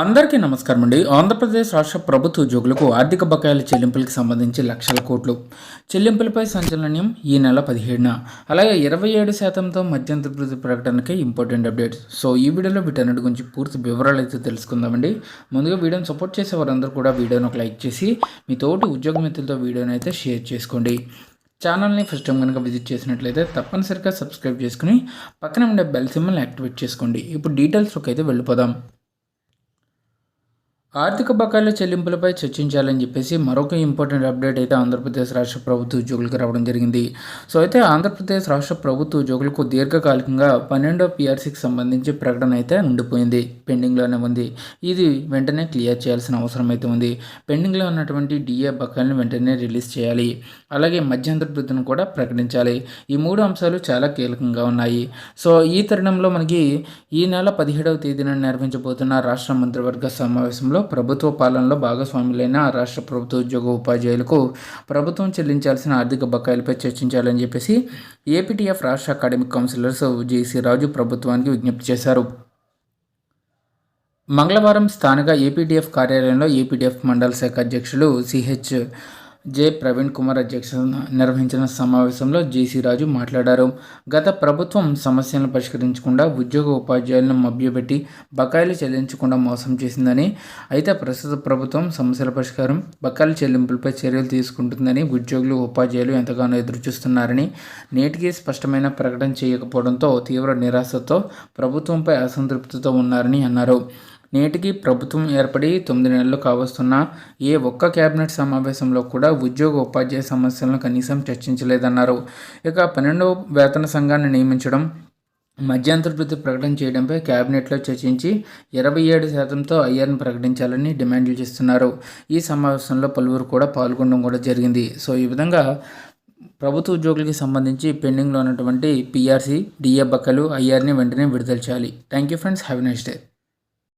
అందరికీ నమస్కారం అండి. ఆంధ్రప్రదేశ్ రాష్ట్ర ప్రభుత్వ ఉద్యోగులకు ఆర్థిక బకాయిల చెల్లింపులకు సంబంధించి లక్షల కోట్లు. చెల్లింపులపై సంచలనం ఈ నెల పదిహేడున. అలాగే ఇరవై ఏడు శాతంతో మధ్యంతర ప్రకటనకే ఇంపార్టెంట్ అప్డేట్స్. సో ఈ వీడియోలో వీటన్నిటి గురించి పూర్తి వివరాలు అయితే తెలుసుకుందామండి. ముందుగా వీడియోని సపోర్ట్ చేసే వారందరూ కూడా వీడియోని ఒక లైక్ చేసి మీ తోటి ఉద్యోగ మిత్రులతో వీడియోని అయితే షేర్ చేసుకోండి. ఛానల్ని ఫస్ట్ టైం కనుక విజిట్ చేసినట్లయితే తప్పనిసరిగా సబ్స్క్రైబ్ చేసుకుని పక్కన ఉండే బెల్ సిమ్మల్ని యాక్టివేట్ చేసుకోండి. ఇప్పుడు డీటెయిల్స్లోకి అయితే వెళ్ళిపోదాం. ఆర్థిక బకాయిల చెల్లింపులపై చర్చించాలని చెప్పేసి మరొక ఇంపార్టెంట్ అప్డేట్ అయితే ఆంధ్రప్రదేశ్ రాష్ట్ర ప్రభుత్వ ఉద్యోగులకు రావడం జరిగింది. సో అయితే ఆంధ్రప్రదేశ్ రాష్ట్ర ప్రభుత్వ ఉద్యోగులకు దీర్ఘకాలికంగా పన్నెండో పిఆర్సీకి సంబంధించి ప్రకటన అయితే ఉండిపోయింది. పెండింగ్లోనే ఉంది. ఇది వెంటనే క్లియర్ చేయాల్సిన అవసరం అయితే ఉంది. పెండింగ్లో ఉన్నటువంటి డిఏ బకాయిలను వెంటనే రిలీజ్ చేయాలి. అలాగే మధ్యంతర వృద్ధిని కూడా ప్రకటించాలి. ఈ మూడు అంశాలు చాలా కీలకంగా ఉన్నాయి. సో ఈ తరుణంలో మనకి ఈ నెల పదిహేడవ తేదీన నిర్వహించబోతున్న రాష్ట్ర మంత్రివర్గ సమావేశంలో ప్రభుత్వ పాలనలో భాగస్వాములైన రాష్ట్ర ప్రభుత్వ ఉద్యోగ ఉపాధ్యాయులకు ప్రభుత్వం చెల్లించాల్సిన ఆర్థిక బకాయిలపై చర్చించాలని చెప్పేసి ఏపీటీఎఫ్ రాష్ట్ర అకాడమిక్ కౌన్సిలర్స్ జేసీ రాజు ప్రభుత్వానికి విజ్ఞప్తి చేశారు. మంగళవారం స్థానిక ఏపీటీఎఫ్ కార్యాలయంలో ఏపీటీఎఫ్ మండల శాఖ అధ్యక్షులు సిహెచ్ జె. ప్రవీణ్ కుమార్ అధ్యక్షతన నిర్వహించిన సమావేశంలో జేసీ రాజు మాట్లాడారు. గత ప్రభుత్వం సమస్యలను పరిష్కరించకుండా ఉద్యోగ ఉపాధ్యాయులను మభ్యపెట్టి బకాయిలు చెల్లించకుండా మోసం చేసిందని అయితే ప్రస్తుత ప్రభుత్వం సమస్యల పరిష్కారం బకాయిల చెల్లింపులపై చర్యలు తీసుకుంటుందని ఉద్యోగులు ఉపాధ్యాయులు ఎంతగానో ఎదురుచూస్తున్నారని నేటికి స్పష్టమైన ప్రకటన చేయకపోవడంతో తీవ్ర నిరాశతో ప్రభుత్వంపై అసంతృప్తితో ఉన్నారని అన్నారు. నేటికి ప్రభుత్వం ఏర్పడి తొమ్మిది నెలలు కావస్తున్న ఏ ఒక్క కేబినెట్ సమావేశంలో కూడా ఉద్యోగ ఉపాధ్యాయ సమస్యలను కనీసం చర్చించలేదన్నారు. ఇక పన్నెండవ వేతన సంఘాన్ని నియమించడం మధ్యంతర వృత్తి ప్రకటన చేయడంపై కేబినెట్లో చర్చించి ఇరవై ఏడు శాతంతో ఐఆర్ని ప్రకటించాలని డిమాండ్లు చేస్తున్నారు. ఈ సమావేశంలో పలువురు కూడా పాల్గొనడం కూడా జరిగింది. సో ఈ విధంగా ప్రభుత్వ ఉద్యోగులకి సంబంధించి పెండింగ్లో ఉన్నటువంటి పిఆర్సీ డిఏ బక్కలు ఐఆర్ని వెంటనే విడుదల చేయాలి. Thank you friends. Have next day.